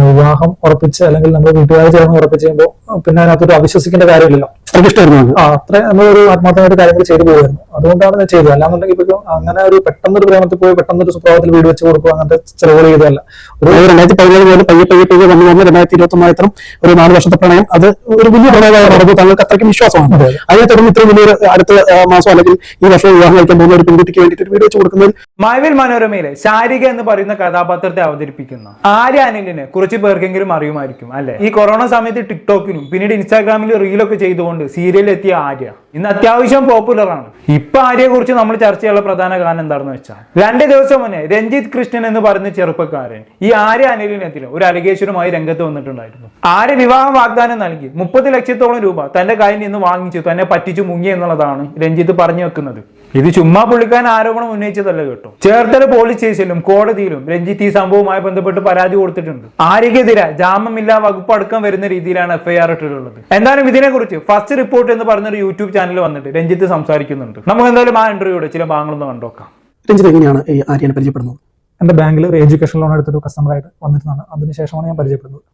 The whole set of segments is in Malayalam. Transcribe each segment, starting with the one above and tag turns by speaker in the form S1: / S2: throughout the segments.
S1: വിവാഹം ഉറപ്പിച്ച് അല്ലെങ്കിൽ നമ്മൾ വീട്ടുകാർ ചേർന്ന് ഉറപ്പിച്ച് ചെയ്യുമ്പോൾ പിന്നെ അതിനകത്തൊരു അവിശ്വസിക്കേണ്ട കാര്യമില്ലല്ലോ.
S2: അത്രയ്ക്ക് ഇഷ്ടമായിരുന്നു
S1: ആ അത്ര നമ്മളൊരു ആത്മാർത്ഥമായിട്ട് കാര്യങ്ങൾ ചെയ്തു പോകുമായിരുന്നു അതുകൊണ്ടാണ് ഞാൻ ചെയ്തത്. അല്ലാന്നുണ്ടെങ്കിൽ ഇപ്പൊ അങ്ങനെ ഒരു പെട്ടെന്നൊരു പ്രേമത്തിൽ പോയി പെട്ടെന്നൊരു സുപ്രഭാതത്തിൽ വീട് വെച്ച് കൊടുക്കുക അങ്ങനത്തെ ചെലവുകൾ ചെയ്തതല്ല. ഒരു
S2: രണ്ടായിരത്തി പതിനേഴ് പോലെ പയ്യെ പയ്യെ പയ്യെ വന്നു വന്ന് രണ്ടായിരത്തി ഇരുപത്തി ഒന്നായി ഇത്തരം ഒരു നാല് വർഷത്തെ പ്രണയം. അത് ഒരു വലിയ പ്രണയമായി നടന്നു താങ്കൾക്ക് അത്രയ്ക്കും വിശ്വാസമാണ്.
S1: അതെ.
S2: അതിനെ തുടർന്ന് ഇത്രയും വലിയൊരു അടുത്ത മാസം അല്ലെങ്കിൽ ഈ വർഷം വിവാഹം കഴിക്കാൻ പോകുന്ന ഒരു പെൺകുട്ടിക്ക് വേണ്ടിയിട്ട് ഒരു വീട് വെച്ച് കൊടുക്കുന്നത്
S3: മായവിൽ മനോരമയിലെ ശാരിക എന്ന് പറയുന്ന കഥാപാത്രത്തെ അവതരിപ്പിക്കുന്ന ആര്യ അനിലിനെ കുറച്ച് പേർക്കെങ്കിലും അറിയുമായിരിക്കും അല്ലെ? ഈ കൊറോണ സമയത്ത് ടിക്ടോക്കിനും പിന്നീട് ഇൻസ്റ്റാഗ്രാമിലും റീലൊക്കെ ചെയ്തുകൊണ്ട് സീരിയലിൽ എത്തിയ ആര്യ. ഇന്ന് അത്യാവശ്യം പോപ്പുലർ ആണ്. ഇപ്പൊ ആര്യയെ കുറിച്ച് നമ്മൾ ചർച്ച ചെയ്യാനുള്ള പ്രധാന കാരണം എന്താണെന്ന് വെച്ചാൽ രണ്ട് ദിവസം മുന്നേ രഞ്ജിത്ത് കൃഷ്ണൻ എന്ന് പറയുന്ന ചെറുപ്പക്കാരൻ ഈ ആര്യ അനിലിനെതിരെ ഒരു അലിഗേഷനുമായി രംഗത്ത് വന്നിട്ടുണ്ടായിരുന്നു. ആര്യ വിവാഹ വാഗ്ദാനം നൽകി മുപ്പത് ലക്ഷത്തോളം രൂപ തന്റെ കയ്യിൽ നിന്ന് വാങ്ങിച്ചു തന്നെ പറ്റിച്ചു മുങ്ങി എന്നുള്ളതാണ് രഞ്ജിത്ത് പറഞ്ഞു വെക്കുന്നത്. ഇത് ചുമ്മാ പുള്ളിക്കാരൻ ആരോപണം ഉന്നയിച്ചതല്ല കേട്ടോ. ചേർത്തല പോലീസ് സ്റ്റേഷനിലും കോടതിയിലും രഞ്ജിത്ത് ഈ സംഭവവുമായി ബന്ധപ്പെട്ട് പരാതി കൊടുത്തിട്ടുണ്ട്. ആര്യക്കെതിരെ ജാമ്യമില്ലാ വകുപ്പ് അടക്കം വരുന്ന രീതിയിലാണ് എഫ്ഐആർ ഇട്ടിട്ടുള്ളത്. എന്തായാലും ഇതിനെക്കുറിച്ച് ഫസ്റ്റ് റിപ്പോർട്ട് എന്ന് പറഞ്ഞൊരു യൂട്യൂബ് ചാനൽ വന്നിട്ട് രഞ്ജിത്ത് സംസാരിക്കുന്നുണ്ട്. നമുക്ക് എന്തായാലും ആ ഇന്റർവ്യൂടെ ചില ഭാഗങ്ങളൊന്ന് കണ്ടോക്കാം
S2: രഞ്ജിത്ത് എങ്ങനെയാണ് ഈ ആര്യനെ പരിചയപ്പെടുന്നത്?
S1: എന്റെ ബാങ്കിൽ ഒരു എഡ്യൂക്കേഷൻ ലോൺ എടുത്തൊരു കസ്റ്റമറായിട്ട് വന്നിട്ടാണ് അതിനുശേഷമാണ് ഞാൻ പരിചയപ്പെടുന്നത്.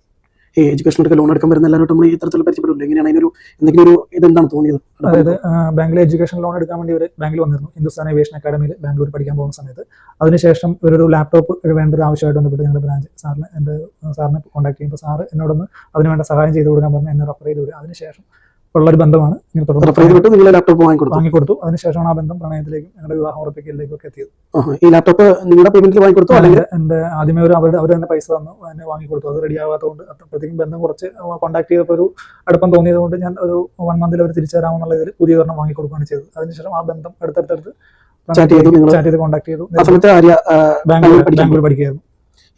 S2: ഈ എടുക്കാൻ ലോൺ എടുക്കാൻ വരുന്ന എല്ലാവരും നമ്മൾ ഈ തരത്തിൽ എങ്ങനെയാണ് അതിനൊരു എന്തെങ്കിലും ഒരു ഇതെന്താണ് തോന്നിയത്?
S1: അതായത് ബാങ്കിൽ എഡ്യൂക്കേഷൻ ലോൺ എടുക്കാൻ വേണ്ടി ഒരു ബാങ്കിൽ വന്നിരുന്നു. ഹിന്ദുസ്ഥാൻ ഏവിയേഷൻ അക്കാഡമിയിൽ ബാംഗ്ലൂർ പഠിക്കാൻ പോകുന്ന സമയത്ത്. അതിനുശേഷം ഒരു ലാപ്ടോപ്പ് വേണ്ട ഒരു ആവശ്യമായിട്ട് ബന്ധപ്പെട്ട് ഞങ്ങളുടെ ബ്രാഞ്ച് സാറിന് എന്റെ സാറിനെ കോൺടാക്ട് ചെയ്യുമ്പോൾ സാറ് എന്നോടൊന്ന് അതിനുവേണ്ട സഹായം ചെയ്ത് കൊടുക്കാൻ പറഞ്ഞു എന്നെ റെഫർ ചെയ്ത് വിടുക. അതിനുശേഷം ഉള്ളൊരു ബന്ധമാണ്. ഇങ്ങനെ തുടർന്ന്
S2: വിട്ട് നിങ്ങൾ ലാപ്ടോപ്പ് വാങ്ങിക്കൊടുത്തു.
S1: അതിനുശേഷമാണ് ആ ബന്ധം പ്രണയത്തിലേക്കും ഞങ്ങളുടെ വിവാഹം ഉറപ്പിക്കലിലേക്കും ഒക്കെ എത്തിയത്
S2: ഈ ലാപ്ടോപ്പ് നിങ്ങളുടെ പേയ്മെന്റിൽ വാങ്ങിക്കൊടുത്തു അല്ലെങ്കിൽ?
S1: എന്റെ ആദ്യമേ ഒരു അവരുടെ അവർ തന്നെ പൈസ തന്നു എന്നെ വാങ്ങിക്കൊടുത്തു. അത് റെഡി ആവാത്തതുകൊണ്ട് അപ്പോഴത്തേക്കും ബന്ധം കുറച്ച് കോൺടാക്ട് ചെയ്തപ്പോൾ ഒരു അടുപ്പം തോന്നിയത് കൊണ്ട് ഞാൻ ഒരു വൺ മന്തിൽ അവർ തിരിച്ചു തരാമെന്നുള്ള ഇതിൽ പുതിയ ഒരെണ്ണം വാങ്ങിക്കൊടുക്കുകയാണ് ചെയ്തത്. അതിനുശേഷം ആ ബന്ധം അടുത്തടുത്തടുത്ത്
S2: ചാറ്റ് ചെയ്തു
S1: ചാറ്റ് ചെയ്ത് കോൺടാക്ട് ചെയ്തു. ബാംഗ്ലൂർ പഠിക്കുകയായിരുന്നു.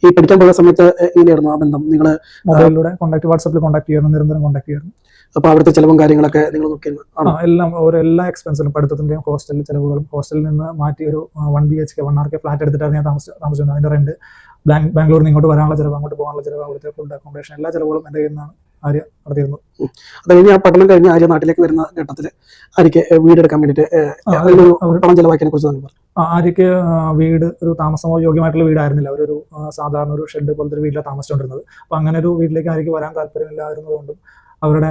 S2: ഈ പഠിക്കാൻ പോകുന്ന സമയത്ത് എങ്ങനെയായിരുന്നു ആ ബന്ധം? നിങ്ങൾ
S1: മൊബൈലിലൂടെ കോൺടാക്ട് വാട്സപ്പിൽ കോൺടാക്ട് ചെയ്യുന്നു നിരന്തരം കോൺടാക്ട് ചെയ്യുന്നു.
S2: അപ്പൊ അവിടുത്തെ ചിലവും കാര്യങ്ങളൊക്കെ നിങ്ങൾ നോക്കിയിരുന്നു
S1: എല്ലാം ഓരോ എല്ലാ എക്സ്പെൻസിലും പഠിത്തത്തിന്റെയും ഹോസ്റ്റലിൽ ചിലവുകളും ഹോസ്റ്റലിൽ നിന്ന് മാറ്റി ഒരു one B H K one R K flat എടുത്തിട്ടാണ് ഞാൻ താമസിച്ചത് താമസിച്ചത്. അതിന്റെ റെന്റ് ബാംഗ്ലൂരിൽ നിന്ന് ഇങ്ങോട്ട് വരാനുള്ള ചിലവ് അങ്ങോട്ട് പോകാനുള്ള ചിലവ് അവിടുത്തെ ഫുഡ് അക്കോമഡേഷൻ എല്ലാ ചിലവുകളും എന്റെ കയ്യിൽ നിന്നാണ് ആര്യ നടത്തിയിരുന്നത്.
S2: അത് കഴിഞ്ഞ് ആ പഠനം കഴിഞ്ഞ് ആര്യ നാട്ടിലേക്ക് വരുന്ന ഘട്ടത്തിൽ ആര്യക്ക് വീടെടുക്കാൻ വേണ്ടിയിട്ട് അതിലൊരു പണം ചെലവാക്കിയതിനെ കുറിച്ച് പറഞ്ഞു
S1: ആ, ആര്യക്ക് വീട് ഒരു താമസമോ യോഗ്യമായിട്ടുള്ള വീടായിരുന്നില്ല. അവരൊരു സാധാരണ ഒരു ഷെഡ് പോലത്തെ ഒരു വീട്ടിലാണ് താമസിച്ചുകൊണ്ടിരുന്നത്. അപ്പൊ അങ്ങനെ ഒരു വീട്ടിലേക്ക് ആര്യക്ക് വരാൻ താല്പര്യമില്ലായിരുന്നതുകൊണ്ടും അവരുടെ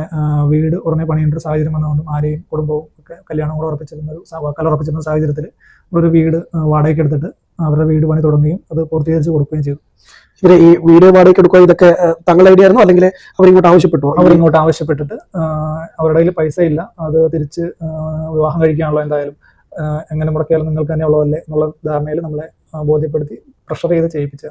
S1: വീട് ഉടനെ പണിയേണ്ട ഒരു സാഹചര്യം വന്നതുകൊണ്ടും ആരെയും കുടുംബവും ഒക്കെ കല്യാണം കൂടെ ഉറപ്പിച്ചിരുന്ന ഒരു സ- കല ഉറപ്പിച്ചിരുന്ന സാഹചര്യത്തിൽ ഒരു വീട് വാടകയ്ക്ക് എടുത്തിട്ട് അവരുടെ വീട് പണി തുടങ്ങുകയും അത് പൂർത്തീകരിച്ച് കൊടുക്കുകയും ചെയ്തു.
S2: ശരി ഈ വീട് വാടകയ്ക്ക് എടുക്കുക ഇതൊക്കെ തങ്ങൾ ഐഡിയ ആയിരുന്നു? അല്ലെങ്കിൽ അവരിങ്ങോട്ട് ആവശ്യപ്പെട്ടു?
S1: അവർ ഇങ്ങോട്ട് ആവശ്യപ്പെട്ടിട്ട് അവരുടെ കയ്യിൽ പൈസ ഇല്ല അത് തിരിച്ച് വിവാഹം കഴിക്കാനുള്ള എന്തായാലും എങ്ങനെ മുടക്കിയാലും നിങ്ങൾക്ക് തന്നെ ഉള്ളതല്ലേ എന്നുള്ള ധാരണയിൽ നമ്മളെ ബോധ്യപ്പെടുത്തി പ്രഷർ ചെയ്ത് ചെയ്യിപ്പിച്ച.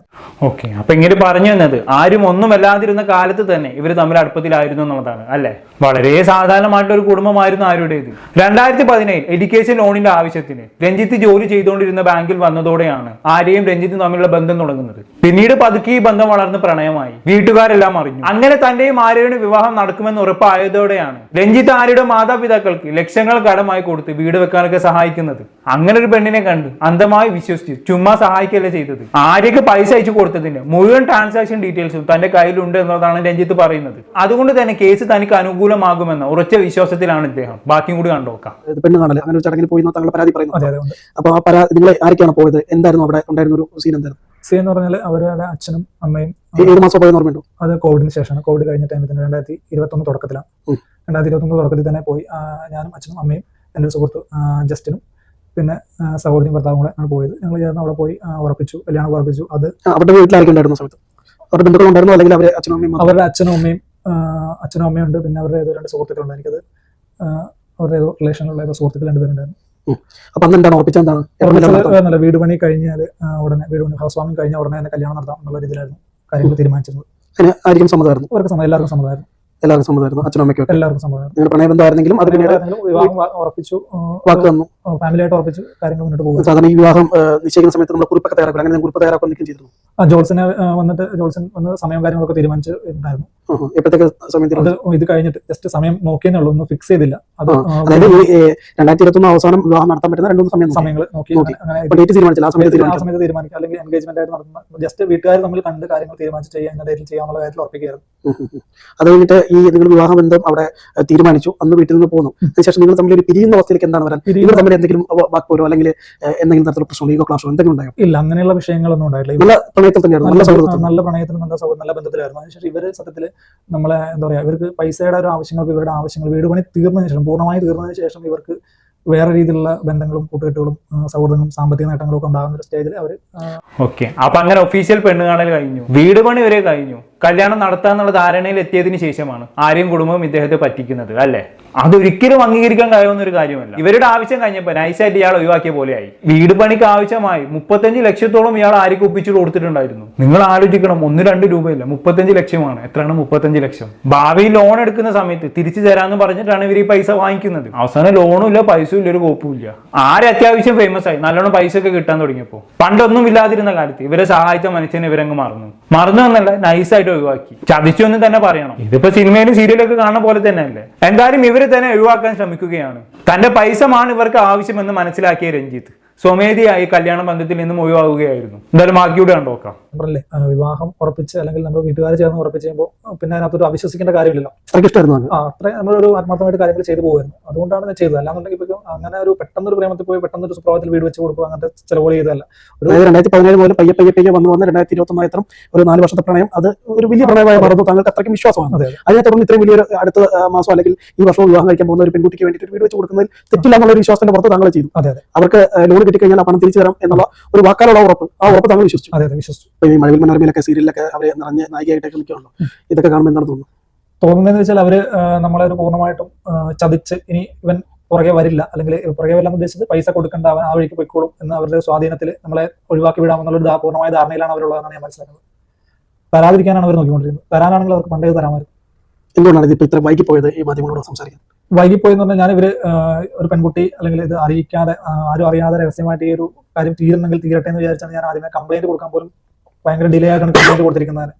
S3: ഓക്കെ അപ്പൊ ഇങ്ങനെ പറഞ്ഞു തന്നത് ആരും ഒന്നും ഒന്നുമല്ലാതിരുന്ന കാലത്ത് തന്നെ ഇവർ തമ്മിൽ അടുപ്പത്തിലായിരുന്നു എന്നുള്ളതാണ് അല്ലെ? വളരെ സാധാരണമായിട്ടുള്ള ഒരു കുടുംബമായിരുന്നു ആരുടേത്. രണ്ടായിരത്തി പതിനേഴ് എഡ്യൂക്കേഷൻ ലോണിന്റെ ആവശ്യത്തിന് രഞ്ജിത്ത് ജോലി ചെയ്തുകൊണ്ടിരുന്ന ബാങ്കിൽ വന്നതോടെയാണ് ആരെയും രഞ്ജിത്തും തമ്മിലുള്ള ബന്ധം തുടങ്ങുന്നത്. പിന്നീട് പതുക്കെ ഈ ബന്ധം വളർന്ന് പ്രണയമായി. വീട്ടുകാരെല്ലാം അറിഞ്ഞു. അങ്ങനെ തന്റെയും ആര്യയുടെ വിവാഹം നടക്കുമെന്ന് ഉറപ്പായതോടെയാണ് രഞ്ജിത്ത് ആര്യയുടെ മാതാപിതാക്കൾക്ക് ലക്ഷങ്ങൾ കടമായി കൊടുത്ത് വീട് വെക്കാനൊക്കെ സഹായിക്കുന്നത്. അങ്ങനെ ഒരു പെണ്ണിനെ കണ്ട് അന്ധമായി വിശ്വസിച്ച് ചുമ്മാ സഹായിക്കല്ലേ ചെയ്തത്? ആര്യക്ക് പൈസ അയച്ചു കൊടുത്തതിന് മുഴുവൻ ട്രാൻസാക്ഷൻ ഡീറ്റെയിൽസും തന്റെ കയ്യിലുണ്ട് എന്നതാണ് രഞ്ജിത്ത് പറയുന്നത്. അതുകൊണ്ട് തന്നെ കേസ് തനിക്ക് അനുകൂലമാകുമെന്ന ഉറച്ച വിശ്വാസത്തിലാണ് ഇദ്ദേഹം. ബാക്കിയും കൂടി കണ്ടോക്കാം
S2: പെണ്ണ് കാണൽ അങ്ങനെ ഒരു പോയി എന്ന് താങ്കൾ പരാതി പറയുന്നു
S1: അതെ അതെ ഉണ്ട്.
S2: അപ്പൊ ആ പരാതി നിങ്ങൾ ആരൊക്കെയാണ് പോയത്? എന്തായിരുന്നു അവിടെ ഉണ്ടായിരുന്ന ഒരു സീൻ എന്തായിരുന്നു?
S1: സീൻ എന്ന് പറഞ്ഞാൽ അവരുടെ അച്ഛനും അമ്മയും
S2: ഏത് മാസം പോയെന്ന് ഓർമ്മയുണ്ടോ?
S1: അത് കോവിഡിന് ശേഷമാണ്. കോവിഡ് കഴിഞ്ഞ ടൈമിൽ തന്നെ രണ്ടായിരത്തി ഇരുപത്തൊന്ന് തുടക്കത്തിലാണ്. രണ്ടായിരത്തി ഇരുപത്തൊന്ന് തുടക്കത്തിൽ തന്നെ പോയി ഞാനും അച്ഛനും അമ്മയും എന്റെ ഒരു സുഹൃത്ത് ജസ്റ്റിനും പിന്നെ ആ, സഹോദരിയും ഭർത്താവും കൂടെ ആണ് പോയത്. ഞങ്ങൾ ചേർന്ന് അവിടെ പോയി ഉറപ്പിച്ചു കല്യാണം ഉറപ്പിച്ചു. അത്
S2: അവരുടെ വീട്ടിലായിരിക്കും സമയത്ത്? അവരുടെ അല്ലെങ്കിൽ അവരുടെ അച്ഛനും അമ്മയും
S1: അവരുടെ അച്ഛനും അമ്മയും അച്ഛനും അമ്മയും ഉണ്ട്. പിന്നെ അവരുടെ ഏതോ രണ്ട് സുഹൃത്തുക്കളുണ്ട്. എനിക്കത് അവരുടെ ഏതോ റിലേഷനിലുള്ള ഏതോ സുഹൃത്തുക്കൾ രണ്ടുപേരുണ്ടായിരുന്നു
S2: അപ്പൊ അന്ന് എന്താണ്?
S1: വീട് പണി കഴിഞ്ഞാൽ ഉടനെ വീട് പണി ഹൗസ് വാമിംഗ് കഴിഞ്ഞാൽ ഉടനെ തന്നെ കല്യാണം നടത്താം എന്നുള്ള രീതിയിലായിരുന്നു കാര്യങ്ങൾ തീരുമാനിച്ചിരുന്നത്.
S2: അതിന് ആയിരിക്കും സമ്മതമായിരുന്നു.
S1: അവർക്ക് എല്ലാവർക്കും സമ്മതമായിരുന്നു.
S2: എല്ലാവർക്കും സമ്മതമായിരുന്നു. അച്ഛനും അമ്മയ്ക്കും
S1: എല്ലാവർക്കും സമ്മതമായിരുന്നു.
S2: പ്രണയബന്ധം പ്രണയബന്ധമായിരുന്നെങ്കിലും അത് പിന്നീട്
S1: ഉറപ്പിച്ചു.
S2: വാക്ക് തന്നു
S1: ഫാമിലിയായിട്ട് ഉറപ്പിച്ചു കാര്യങ്ങൾ മുന്നോട്ട് പോകും
S2: സാധാരണ ഈ വിവാഹം നിശ്ചയിക്കുന്ന സമയത്ത് നമ്മൾ കുറിപ്പൊക്കെ തയ്യാറാക്കും. അങ്ങനെ കുറിപ്പ് തയ്യാറാക്കാൻ നിൽക്കുകയും ചെയ്തിരുന്നു.
S1: ആ ജോൾസിനെ വന്നിട്ട് ജോൾസൺ വന്ന് സമയം കാര്യങ്ങളൊക്കെ തീരുമാനിച്ചു
S2: ഉണ്ടായിരുന്നു എപ്പോഴത്തേക്ക് സമയത്ത്
S1: അത് ഇത് കഴിഞ്ഞിട്ട് ജസ്റ്റ് സമയം നോക്കിയെന്നേ ഉള്ളൂ. ഒന്നും ഫിക്സ് ചെയ്തില്ല. അത്
S2: അതായത് രണ്ടായിരത്തി ഇരുപത്തൊന്ന് അവസാനം വിവാഹം നടത്താൻ പറ്റുന്ന രണ്ടു സമയം
S1: സമയങ്ങൾ നോക്കി.
S2: ഡേറ്റ് തീരുമാനിച്ചില്ല. ആ സമയത്ത്
S1: ആ
S2: തീരുമാനിച്ചു?
S1: സമയത്ത് തീരുമാനിക്കുക അല്ലെങ്കിൽ എൻഗേജ്മെന്റ് ആയിട്ട് നടത്തുന്ന ജസ്റ്റ് വീട്ടുകാർ തമ്മിൽ കണ്ട് കാര്യങ്ങൾ തീരുമാനിച്ച് ചെയ്യാൻ ഡേറ്റിൽ ചെയ്യാനുള്ള കാര്യത്തിൽ ഉറപ്പിക്കുകയായിരുന്നു.
S2: അത് കഴിഞ്ഞിട്ട് ഈ നിങ്ങൾ വിവാഹബന്ധം അവിടെ തീരുമാനിച്ചു. അന്ന് വീട്ടിൽ നിന്ന് പോകുന്നു അതിനുശേഷം നിങ്ങൾ തമ്മിൽ ഒരു പിരിയുന്ന അവസ്ഥയിലേക്ക് എന്താണ് വരാൻ? നിങ്ങൾ തമ്മിൽ എന്തെങ്കിലും വാക്ക് പോരോ? അല്ലെങ്കിൽ എന്തെങ്കിലും തരത്തിലുള്ള പ്രശ്നമോ ഈഗോ ക്ലാസ് എന്തെങ്കിലും ഉണ്ടായോ?
S1: ഇല്ല അങ്ങനെയുള്ള വിഷയങ്ങളൊന്നും ഉണ്ടായിട്ടില്ല.
S2: നല്ല പ്രണയത്തിൽ തന്നെയായിരുന്നു. നല്ല സൗഹൃദത്തിൽ.
S1: നല്ല പ്രണയത്തിൽ നല്ല സൗഹൃദം നല്ല ബന്ധത്തിലായിരുന്നു. അതിനുശേഷം ഇവർ സത്യത്തിൽ നമ്മളെ എന്താ പറയാ ഇവർക്ക് പൈസയുടെ ഒരു ആവശ്യങ്ങൾക്ക് ഇവരുടെ ആവശ്യങ്ങൾ വീട് പണി തീർന്നതിന് ശേഷം പൂർണമായി തീർന്നതിന് ശേഷം ഇവർക്ക് വേറെ രീതിയിലുള്ള ബന്ധങ്ങളും കൂട്ടുകെട്ടുകളും സൗഹൃദങ്ങളും സാമ്പത്തിക നേട്ടങ്ങളും ഒക്കെ ഉണ്ടാകുന്ന ഒരു സ്റ്റേജിൽ അവർ
S3: ഓക്കെ. അപ്പൊ അങ്ങനെ ഒഫീഷ്യൽ പെണ്ണ് കാണൽ കഴിഞ്ഞു. വീട് പണി വരെ കഴിഞ്ഞു. കല്യാണം നടത്താന്നുള്ള ധാരണയിൽ എത്തിയതിനു ശേഷമാണ് ആരെയും കുടുംബവും ഇദ്ദേഹത്തെ പറ്റിക്കുന്നത് അല്ലേ? അതൊരിക്കലും അംഗീകരിക്കാൻ കഴിയുന്ന ഒരു കാര്യമല്ല. ഇവരുടെ ആവശ്യം കഴിഞ്ഞപ്പോൾ നൈസായിട്ട് ഇയാൾ ഒഴിവാക്കിയ പോലെയായി. വീട് പണിക്ക് ആവശ്യമായി മുപ്പത്തഞ്ച് ലക്ഷത്തോളം ഇയാൾ ആർക്ക് ഒപ്പിച്ചു കൊടുത്തിട്ടുണ്ടായിരുന്നു. നിങ്ങൾ ആലോചിക്കണം ഒന്ന് രണ്ട് രൂപയില്ല മുപ്പത്തഞ്ച് ലക്ഷമാണ്. എത്രയാണ് മുപ്പത്തഞ്ച് ലക്ഷം? ഭാവിയിൽ ലോൺ എടുക്കുന്ന സമയത്ത് തിരിച്ചു തരാന്ന് പറഞ്ഞിട്ടാണ് ഇവർ ഈ പൈസ വാങ്ങിക്കുന്നത്. അവസാനം ലോണും ഇല്ല പൈസയും ഇല്ല ഒരു കോപ്പും ഇല്ല. ആര് അത്യാവശ്യം ഫേമസ് ആയി? നല്ലോണം പൈസ ഒക്കെ കിട്ടാൻ തുടങ്ങിയപ്പോൾ പണ്ടൊന്നും ഇല്ലാതിരുന്ന കാലത്ത് ഇവരെ സഹായിച്ച മനുഷ്യനെ ഇവരങ്ങ് മറന്നു. മറന്നു എന്നല്ല നൈസായിട്ട് ഒഴിവാക്കി. ചതിച്ചു എന്ന് തന്നെ പറയണം. ഇതിപ്പോ സിനിമയിലും സീരിയലൊക്കെ കാണുന്ന പോലെ തന്നെ അല്ലേ എന്തായാലും ഇവർ തന്നെ ഒഴിവാക്കാൻ ശ്രമിക്കുകയാണ്. തന്റെ പൈസമാണ് ഇവർക്ക് ആവശ്യമെന്ന് മനസ്സിലാക്കിയ രഞ്ജിത്ത്. സ്വമേധിയായി കല്യാണ ബന്ധത്തിൽ നിന്ന് ഒഴിവാകുകയായിരുന്നു. എന്തായാലും ബാക്കിയൂടെ കണ്ടോക്കാം
S1: പറഞ്ഞില്ലേ വിവാഹം ഉറപ്പിച്ച് അല്ലെങ്കിൽ നമ്മൾ വീട്ടുകാർ ചേർന്ന് ഉറപ്പിച്ച് കഴിയുമ്പോൾ പിന്നെ അതിനകത്തൊരു അവിശ്വസിക്കേണ്ട കാര്യമില്ലല്ലോ.
S2: അത്രയ്ക്ക് ഇഷ്ടമായിരുന്നു
S1: ആ അത്ര നമ്മളൊരു ആത്മാർത്ഥമായിട്ട് കാര്യങ്ങൾ ചെയ്തു പോകുമായിരുന്നു അതുകൊണ്ടാണ് ഞാൻ ചെയ്തത്. അല്ലാന്നുണ്ടെങ്കിൽ ഇപ്പൊ അങ്ങനെ ഒരു പെട്ടെന്നൊരു പ്രേമത്തിൽ പോയി പെട്ടെന്ന് ഒരു സുപ്രഭാതത്തിൽ വീട് വെച്ച് കൊടുക്കുക അങ്ങനത്തെ ചിലവുകൾ ചെയ്തതല്ല. ഒരു
S2: രണ്ടായിരത്തി പതിനേഴ് മുതൽ പയ്യെ പയ്യെ പയ്യെ വന്ന് വന്ന് രണ്ടായിരത്തി ഇരുപത്തി ഒന്നായി ഒരു നാല് വർഷത്തെ പ്രണയം അത് ഒരു വലിയ പ്രണയമായി മാറുന്നു. താങ്കൾക്ക് അത്രയ്ക്കും വിശ്വാസമാണ്.
S1: അതെ
S2: അതിനെ തുടർന്ന് ഇത്രയും വലിയൊരു അടുത്ത മാസം അല്ലെങ്കിൽ ഈ വർഷം വിവാഹം കഴിക്കാൻ പോകുന്ന ഒരു പെൺകുട്ടിക്ക് വേണ്ടിയിട്ട് വീട് വെച്ച് കൊടുക്കുന്നതിൽ തെറ്റില്ല എന്നുള്ള ഒരു വിശ്വാസത്തിന്റെ പുറത്ത് താങ്കൾ ചെയ്തു.
S1: അതെ അതെ.
S2: അവർക്ക് ലോൺ കിട്ടിക്കഴിഞ്ഞാൽ ആ പണം തിരിച്ചു തരാം എന്നുള്ള ഒരു വാക്കാലുള്ള ഉറപ്പ്. ആ ഉറപ്പ് താങ്കൾ വിശ്വസിച്ചു.
S1: അതെ അതെ വിശ്വസിച്ചു.
S2: ഇപ്പൊ ഈ മഴവിൽ മനോരമയിലൊക്കെ സീരിയലൊക്കെ അവരെ നിറഞ്ഞ നായികയായിട്ടൊക്കെ നിൽക്കുകയുള്ളൂ ഇതൊക്കെ കാണുമ്പോൾ എന്താണ് തോന്നുന്നു
S1: തോന്നുന്നതെന്ന് വെച്ചാൽ അവർ നമ്മളെ ഒരു പൂർണമായിട്ടും ചതിച്ച് ഇനി ഇവൻ പുറകെ വരില്ല. അല്ലെങ്കിൽ പുറകെ വരില്ല എന്ന് ഉദ്ദേശിച്ചത് പൈസ കൊടുക്കേണ്ട അവൻ ആ വഴിക്ക് പൊയ്ക്കോളും എന്ന് അവരുടെ സ്വാധീനത്തിൽ നമ്മളെ ഒഴിവാക്കി വിടാമെന്നുള്ള ഒരു പൂർണമായ ധാരണയിലാണ് അവരുള്ളതെന്നാണ് ഞാൻ മനസ്സിലാക്കുന്നത്. തരാതിരിക്കാനാണ് അവർ നോക്കിക്കൊണ്ടിരിക്കുന്നത്. തരാനാണെങ്കിൽ അവർക്ക് പണ്ടേ തരാമായിരുന്നു.
S2: എന്തുകൊണ്ടാണ് ഇതിപ്പോ ഇത്ര വൈകി പോയത് ഈ മാധ്യമങ്ങളോട് സംസാരിക്കാൻ?
S1: വൈകിപ്പോയെന്ന് പറഞ്ഞാൽ ഞാൻ ഇവർ ഒരു പെൺകുട്ടി അല്ലെങ്കിൽ ഇത് അറിയിക്കാതെ ആരും അറിയാതെ രഹസ്യമായിട്ട് ഈ ഒരു കാര്യം തീരുന്നെങ്കിൽ തീരട്ടെ എന്ന് വിചാരിച്ചാണ് ഞാൻ ആദ്യമേ കംപ്ലൈന്റ് കൊടുക്കാൻ പോലും ഭയങ്കര ഡിലേ ആയിട്ടാണ് കംപ്ലൈന്റ് കൊടുത്തിരിക്കുന്നത്.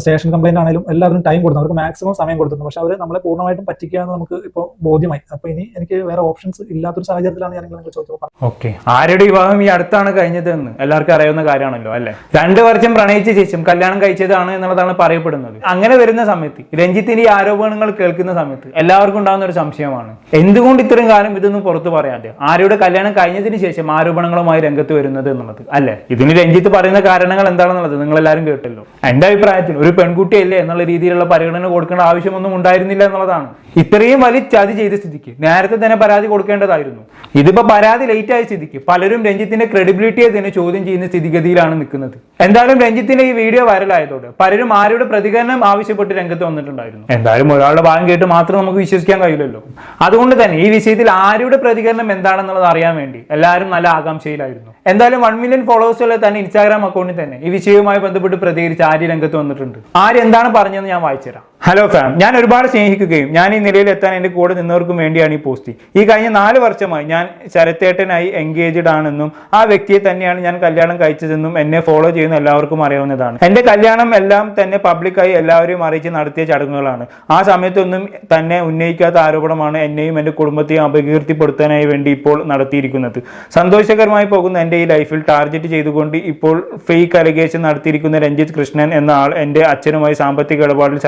S1: സ്റ്റേഷൻ കംപ്ലൈന്റ് ആണെങ്കിലും എല്ലാവരും ടൈം കൊടുത്തു. അവർക്ക് മാക്സിമം സമയം കൊടുത്തിരുന്നു. പക്ഷെ അവർ നമ്മളെ പൂർണമായിട്ടും പറ്റിക്കുക എന്ന് നമുക്ക് ഇപ്പോൾ ബോധ്യമായി. അപ്പോൾ ഇനി എനിക്ക് വേറെ ഓപ്ഷൻസ് ഇല്ലാത്തൊരു സാഹചര്യത്തിലാണ് ഞാൻ നിങ്ങൾ ചോദിച്ചത്.
S3: ഓക്കെ ആരുടെ വിവാഹം ഈ അടുത്താണ് കഴിഞ്ഞതെന്ന് എല്ലാവർക്കും അറിയാവുന്ന കാര്യമാണല്ലോ അല്ലേ? രണ്ട് വർഷം പ്രണയിച്ച ശേഷം കല്യാണം കഴിച്ചതാണ് എന്നുള്ളതാണ് പറയപ്പെടുന്നത്. അങ്ങനെ വരുന്ന സമയത്ത് രഞ്ജിത്തിന്റെ ആരോപണങ്ങൾ കേൾക്കുന്ന സമയത്ത് എല്ലാവർക്കും ഉണ്ടാകുന്ന ഒരു സംശയമാണ്. എന്തുകൊണ്ട് ഇത്രയും കാലം ഇതൊന്നും പുറത്തു പറയാതെ? ആരുടെ കല്യാണം കഴിഞ്ഞതിന് ശേഷം ആരോപണങ്ങളുമായി രംഗത്ത് വരുന്നത് എന്നുള്ളത് അല്ലേ? ഇതിന് രഞ്ജിത്ത് പറയുന്ന കാരണങ്ങൾ എന്താണെന്നുള്ളത് നിങ്ങൾ എല്ലാവരും കേട്ടല്ലോ. എന്റെ അഭിപ്രായത്തിൽ ഒരു പെൺകുട്ടിയല്ലേ എന്നുള്ള രീതിയിലുള്ള പരിഗണന കൊടുക്കേണ്ട ആവശ്യമൊന്നും ഉണ്ടായിരുന്നില്ല എന്നുള്ളതാണ്. ഇത്രയും വലിയ ചതി ചെയ്ത സ്ഥിതിക്ക് നേരത്തെ തന്നെ പരാതി കൊടുക്കേണ്ടതായിരുന്നു. ഇതിപ്പോ പരാതി ലേറ്റ് ആയ സ്ഥിതിക്ക് പലരും രഞ്ജിത്തിന്റെ ക്രെഡിബിലിറ്റിയെ തന്നെ ചോദ്യം ചെയ്യുന്ന സ്ഥിതിഗതിയിലാണ് നിൽക്കുന്നത്. എന്തായാലും രഞ്ജിത്തിന്റെ ഈ വീഡിയോ വൈറലായതോട് പലരും ആരുടെ പ്രതികരണം ആവശ്യപ്പെട്ട് രംഗത്ത് വന്നിട്ടുണ്ടായിരുന്നു. എന്തായാലും ഒരാളുടെ ഭാഗം കേട്ട് മാത്രം നമുക്ക് വിശ്വസിക്കാൻ കഴിയില്ലല്ലോ. അതുകൊണ്ട് തന്നെ ഈ വിഷയത്തിൽ ആരുടെ പ്രതികരണം എന്താണെന്നുള്ളത് അറിയാൻ വേണ്ടി എല്ലാവരും നല്ല ആകാംക്ഷയിലായിരുന്നു. എന്തായാലും വൺ മില്യൺ ഫോളോവേഴ്സുള്ള തന്നെ ഇൻസ്റ്റാഗ്രാം അക്കൗണ്ടിൽ തന്നെ ഈ വിഷയവുമായി ബന്ധപ്പെട്ട് പ്രതികരിച്ച് ആര്യ രംഗത്ത് വന്നിട്ടുണ്ട്? ആര് എന്താണ് പറഞ്ഞതെന്ന് ഞാൻ വായിച്ചുതരാം. ഹലോ ഫാം ഞാൻ ഒരുപാട് സ്നേഹിക്കുകയും ഞാൻ ഈ നിലയിൽ എത്താൻ എന്റെ കൂടെ നിന്നവർക്കും വേണ്ടിയാണ് ഈ പോസ്റ്റ് ഈ കഴിഞ്ഞ നാല് വർഷമായി ഞാൻ ശരത്തേട്ടനായി എൻഗേജ്ഡ് ആണെന്നും ആ വ്യക്തിയെ തന്നെയാണ് ഞാൻ കല്യാണം കഴിച്ചതെന്നും എന്നെ ഫോളോ ചെയ്യുന്ന എല്ലാവർക്കും അറിയാവുന്നതാണ്. എന്റെ കല്യാണം എല്ലാം തന്നെ പബ്ലിക്കായി എല്ലാവരെയും അറിയിച്ച് നടത്തിയ ചടങ്ങുകളാണ്. ആ സമയത്തൊന്നും തന്നെ ഉന്നയിക്കാത്ത ആരോപണമാണ് എന്നെയും എന്റെ കുടുംബത്തെയും അപകീർത്തിപ്പെടുത്താനായി വേണ്ടി ഇപ്പോൾ നടത്തിയിരിക്കുന്നത്. സന്തോഷകരമായി പോകുന്ന എന്റെ ഈ ലൈഫിൽ ടാർഗറ്റ് ചെയ്തുകൊണ്ട് ഇപ്പോൾ ഫേക്ക് അലിഗേഷൻ നടത്തിയിരിക്കുന്ന രഞ്ജിത് കൃഷ്ണൻ എന്ന ആൾ എന്റെ അച്ഛനുമായി സാമ്പത്തിക ഇടപാടിൽ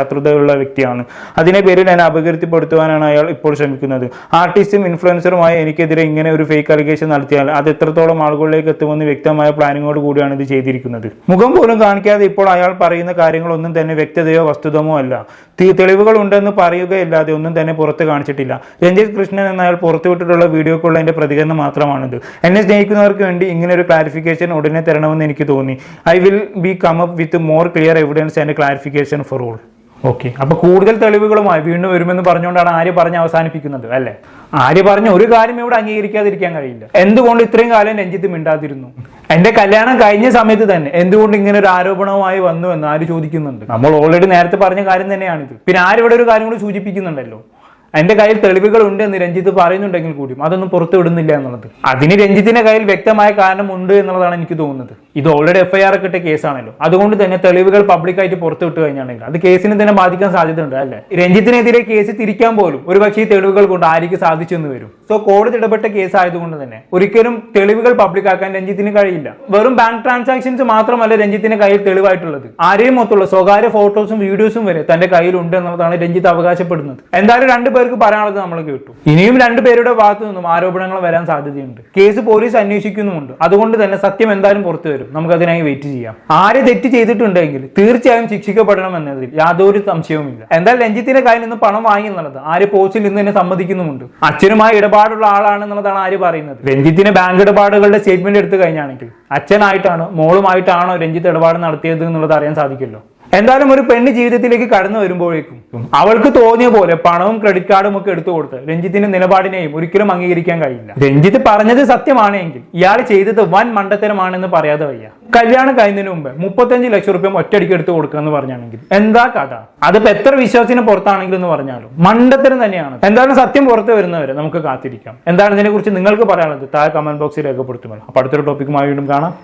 S3: ശത്രുതയുള്ള വ്യക്തിയാണ്. അതിനെ പേരിൽ ഞാൻ അപകീർത്തിപ്പെടുത്തുവാനാണ് അയാൾ ഇപ്പോൾ ശ്രമിക്കുന്നത്. ആർട്ടിസ്റ്റും ഇൻഫ്ലുവൻസറുമായി എനിക്കെതിരെ ഇങ്ങനെ ഒരു ഫേക്ക് അലിഗേഷൻ നടത്തിയാൽ അത് എത്രത്തോളം ആളുകളിലേക്ക് എത്തുമെന്ന് വ്യക്തമായ പ്ലാനിങ്ങോട് കൂടിയാണ് ഇത് ചെയ്തിരിക്കുന്നത്. മുഖം പോലും കാണിക്കാതെ ഇപ്പോൾ അയാൾ പറയുന്ന കാര്യങ്ങളൊന്നും തന്നെ വ്യക്തതയോ വസ്തുതമോ അല്ല. തെളിവുകൾ ഉണ്ടെന്ന് പറയുകയല്ലാതെ ഒന്നും തന്നെ പുറത്ത് കാണിച്ചിട്ടില്ല. രഞ്ജിത് കൃഷ്ണൻ എന്ന അയാൾ പുറത്തുവിട്ടിട്ടുള്ള വീഡിയോക്കുള്ള എന്റെ പ്രതികരണം മാത്രമാണിത്. എന്നെ സ്നേഹിക്കുന്നവർക്ക് വേണ്ടി ഇങ്ങനെ ഒരു ക്ലാരിഫിക്കേഷൻ ഉടനെ തരണമെന്ന് എനിക്ക് തോന്നി. I will be come up with more clear evidence and clarification for all okay അപ്പൊ കൂടുതൽ തെളിവുകളുമായി വീണ്ടും വരുമെന്ന് പറഞ്ഞുകൊണ്ടാണ് ആര്യ പറഞ്ഞ് അവസാനിപ്പിക്കുന്നത് അല്ലേ? ആര്യ പറഞ്ഞ ഒരു കാര്യം ഇവിടെ അംഗീകരിക്കാതിരിക്കാൻ കഴിയില്ല. എന്തുകൊണ്ട് ഇത്രയും കാലം രഞ്ജിത്ത് മിണ്ടാതിരുന്നു? എന്റെ കല്യാണം കഴിഞ്ഞ സമയത്ത് തന്നെ എന്തുകൊണ്ട് ഇങ്ങനെ ഒരു ആരോപണവുമായി വന്നു എന്ന് ആര് ചോദിക്കുന്നുണ്ട്. നമ്മൾ ഓൾറെഡി നേരത്തെ പറഞ്ഞ കാര്യം തന്നെയാണിത്. പിന്നെ ആരിവിടെ ഒരു കാര്യം കൂടി സൂചിപ്പിക്കുന്നുണ്ടല്ലോ. എന്റെ കയ്യിൽ തെളിവുകൾ ഉണ്ട് എന്ന് രഞ്ജിത്ത് പറയുന്നുണ്ടെങ്കിൽ കൂടിയും. അതൊന്നും പുറത്തു വിടുന്നില്ല എന്നുള്ളത്. അതിന് രഞ്ജിത്തിന്റെ കയ്യിൽ വ്യക്തമായ കാരണം ഉണ്ട് എന്നുള്ളതാണ് എനിക്ക് തോന്നുന്നത്. ഇത് ഓൾറെഡി എഫ്ഐആർ ഒക്കെ ഇട്ട കേസാണല്ലോ. അതുകൊണ്ട് തന്നെ തെളിവുകൾ പബ്ലിക്കായിട്ട് പുറത്തു വിട്ട് കഴിഞ്ഞാണെങ്കിൽ അത് കേസിനെ തന്നെ ബാധിക്കാൻ സാധ്യതയുണ്ട് അല്ലേ? രഞ്ജിത്തിനെതിരെ കേസ് തിരിക്കാൻ പോലും ഒരു പക്ഷേ തെളിവുകൾ കൊണ്ട് ആര്യക്ക് സാധിച്ചെന്ന് വരും. സോ കോടതി ഇടപെട്ട കേസ് ആയതുകൊണ്ട് തന്നെ ഒരിക്കലും തെളിവുകൾ പബ്ലിക് ആക്കാൻ രഞ്ജിത്തിന് കഴിയില്ല. വെറും ബാങ്ക് ട്രാൻസാക്ഷൻസ് മാത്രമല്ല രഞ്ജിത്തിന്റെ കയ്യിൽ തെളിവായിട്ടുള്ളത്. ആരെയും മൊത്തമുള്ള സ്വകാര്യ ഫോട്ടോസും വീഡിയോസും വരെ തന്റെ കയ്യിലുണ്ട് എന്നുള്ളതാണ് രഞ്ജിത്ത് അവകാശപ്പെടുന്നത്. എന്തായാലും രണ്ടു പേർക്ക് പറയാനുള്ളത് നമ്മൾ കേട്ടു. ഇനിയും രണ്ടു പേരുടെ ഭാഗത്തു നിന്നും ആരോപണങ്ങൾ വരാൻ സാധ്യതയുണ്ട്. കേസ് പോലീസ് അന്വേഷിക്കുന്നുമുണ്ട്. അതുകൊണ്ട് തന്നെ സത്യം എന്തായാലും പുറത്തു വരും. നമുക്ക് അതിനായി വെയിറ്റ് ചെയ്യാം. ആര് തെറ്റ് ചെയ്തിട്ടുണ്ടെങ്കിൽ തീർച്ചയായും ശിക്ഷിക്കപ്പെടണം എന്നതിൽ യാതൊരു സംശയവുമില്ല. എന്തായാലും രഞ്ജിത്തിന്റെ കയ്യിൽ നിന്ന് പണം വാങ്ങി എന്നുള്ളത് ആര് പോസ്റ്റിൽ നിന്ന് തന്നെ സമ്മതിക്കുന്നുമുണ്ട്. അച്ഛനുമായി ഇടപാടുള്ള ആളാണെന്നുള്ളതാണ് ആര് പറയുന്നത്. രഞ്ജിത്തിന്റെ ബാങ്ക് ഇടപാടുകളുടെ സ്റ്റേറ്റ്മെന്റ് എടുത്തു കഴിഞ്ഞാണെങ്കിൽ അച്ഛനായിട്ടാണോ മോളുമായിട്ടാണോ രഞ്ജിത്ത് ഇടപാട് നടത്തിയത് എന്നുള്ളത് അറിയാൻ സാധിക്കുമല്ലോ. എന്തായാലും ഒരു പെണ്ണ് ജീവിതത്തിലേക്ക് കടന്നു വരുമ്പോഴേക്കും അവൾക്ക് തോന്നിയ പോലെ പണവും ക്രെഡിറ്റ് കാർഡും ഒക്കെ എടുത്തു കൊടുത്ത് രഞ്ജിത്തിന്റെ നിലപാടിനെയും ഒരിക്കലും അംഗീകരിക്കാൻ കഴിയില്ല. രഞ്ജിത്ത് പറഞ്ഞത് സത്യമാണെങ്കിൽ ഇയാൾ ചെയ്തത് വൻ മണ്ടത്തരമാണെന്ന് പറയാതെ വയ്യ. കല്യാണം കഴിഞ്ഞതിന് മുമ്പ് മുപ്പത്തഞ്ച് ലക്ഷം റുപ്യ ഒറ്റയടിക്ക് എടുത്തു കൊടുക്കുക എന്ന് പറഞ്ഞാണെങ്കിൽ എന്താ കഥ? അതിപ്പോ എത്ര വിശ്വാസത്തിന് പുറത്താണെങ്കിലും എന്ന് പറഞ്ഞാലും മണ്ടത്തരം തന്നെയാണ്. എന്താണ് സത്യം പുറത്ത് വരുന്നവരെ നമുക്ക് കാത്തിരിക്കാം. എന്താണ് ഇതിനെ കുറിച്ച് നിങ്ങൾക്ക് പറയാനുള്ളത്? താഴെ കമന്റ് ബോക്സിൽ രേഖപ്പെടുത്തുമല്ലോ. അപ്പൊ അടുത്തൊരു ടോപ്പിക്കുമായി വീണ്ടും കാണാം.